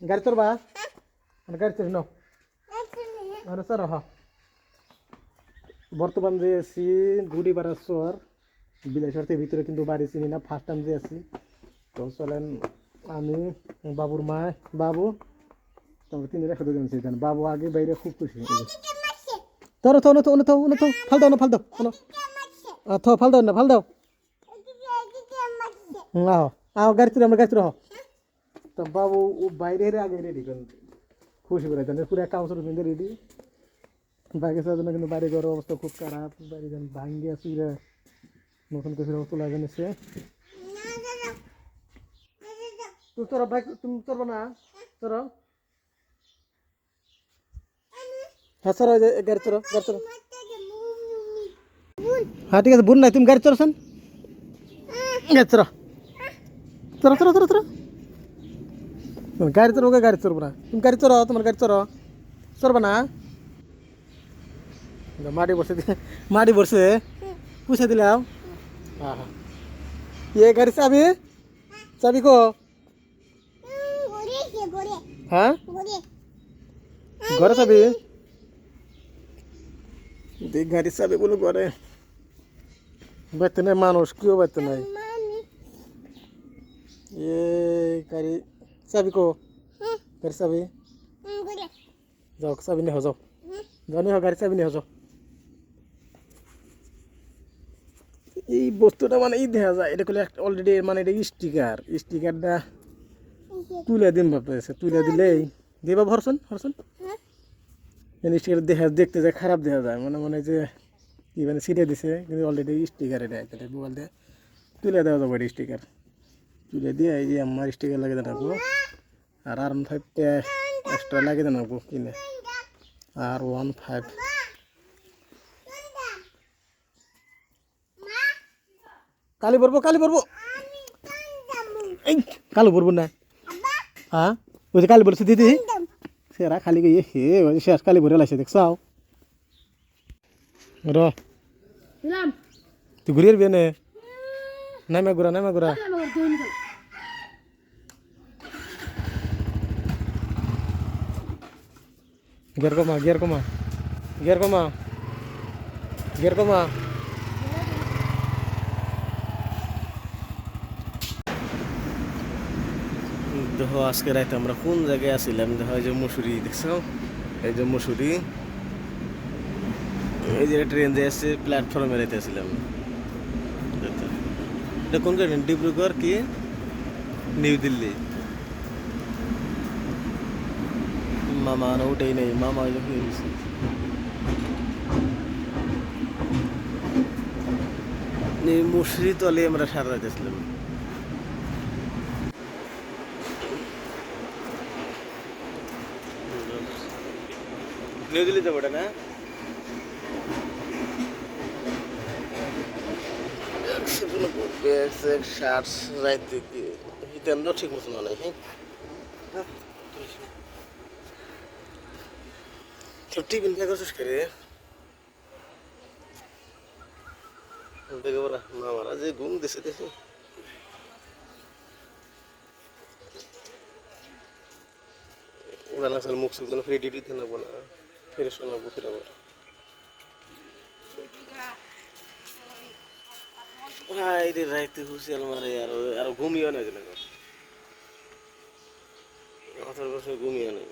গাড়ি চড়বা মানে গাড়ি চড়ি নাও চড় হ বর্তমান যে আছি গুড়ি বারাসর বিলাসের ভিতরে কিন্তু বাড়ি চিনি না ফার্স্ট টাইম যে আছি। তো চলেন আমি বাবুর মা বাবু। তারপর তিনি রেখে দুজন সেখানে বাবু আগে বাইরে খুব খুশি তোর তো তো তো তো ফাল দাও না ফাল দাও থ ফাল দাও না ফাল দাও। আও আও গাড়ি চড়ে আমরা গাড়ি চড়ে আও তো বাবু ও বাইরে আগে রেডি করেন খুশি করে দেন পুরো কাউসর কিনতে রেডি বাইকে চালার কিন্তু বাড়ি ঘরের অবস্থা খুব খারাপ। বাড়ি যেন ভাঙ্গি আছে নতুন কিছু তোলা জানিছে তুমি তোর বাইক, তুমি চলবো না? তোর। হ্যাঁ চলো যে গাড়ি চলো গাড়ি চলো হ্যাঁ ঠিক আছে, বুন নাই, তুমি গাড়ি চড়ছেন গাড়ি চড়ো চলো চলো চলো চলো গাড়ি চড়বো গাড়ি চড়বো না তুমি গাড়ি চড়ো তোমার গাড়ি চড়ো চড়বা না মাটি বসে দিয়ে মাটি বসে পুষে দিলাম হ্যাঁ হ্যাঁ ইয়ে গাড়ি চাবি চাবি কো হ্যাঁ ঘরে চাবি দেখ গাড়ি চাবি বলে ঘরে বাইতে নাই মানুষ কেউ বাইতে চাবি কো গাড়ি চাবি। যাও চাবি নিয়ে যাও যাও নিয়ে গাড়ি চাবি নিয়ে যাও এই বস্তুটা মানে এই দেখা যায় এটা করলে অলরেডি মানে এটা স্টিকার স্টিকারটা তুলে দিন ভাবতেছে তুলে দিলেই। দিবা হরসন হরসন স্টিকার দেখা দেখতে যায় খারাপ দেখা যায়। মনে মনে যে কি মানে ছিটে দিছে কিন্তু অলরেডি স্টিকার এটা মোবাইল দিয়ে। তুলে দেওয়া যাবে এটা স্টিকার তুলে দিয়ে এই যে আমার স্টিকার লাগিয়ে দেন রাখব আর আর ফাইভটা এক্সট্রা লাগিয়ে দেন রাখব কিনে। আর ওয়ান ফাইভ কালি পড়ব কালি পড়ব এই কালো পড়ব না। হ্যাঁ? ওই যে কালি পড়ছে দিদি। সেরা খালি গিয়ে হে ওই শেষ কালি পড়ে লাগছে দেখছ? র। তুই ঘুরিয়ে বিয়ে নে নামে ঘুরা ঘুরা। আমার দইন গেল গিয়ার কমা গিয়ার কমা গিয়ার কমা গিয়ার কমা। দেখো, আজকে রাইতে আমরা কোন জায়গায় আসছিলাম দেখো, এই যে মুসুরি, দেখছ? এই যে মুসুরি। এই যে ট্রেন যে আসছে প্ল্যাটফর্মে রাইতে আসছিলাম এটা কোন গাড়ি ডিব্রুগড় কি? নিউ দিল্লি। মামা আর ওটাই নেই মামা ওই যে হয়ে গেছে এই মুসরি তলে আমরা সারা যাচ্ছিলাম নিউ দিল্লি যাব ওটা না? রাইতে কি হিতেন্দ্র ঠিক মতো না নাই হ্যাঁ? তো টিফিন খেয়ে করছিস রে, মামারা যে ঘুম দিছে দেখি। উড়ান আসলে মুখ সুখ ফ্রি ডিউটি দেবো না ফেরে শোনাবো ফিরে আবার হাই রে, রাইতে হুসিয়াল মারে আর আর ঘুমিয়ে না গেলে কথার ঘুমিয়ে নেই।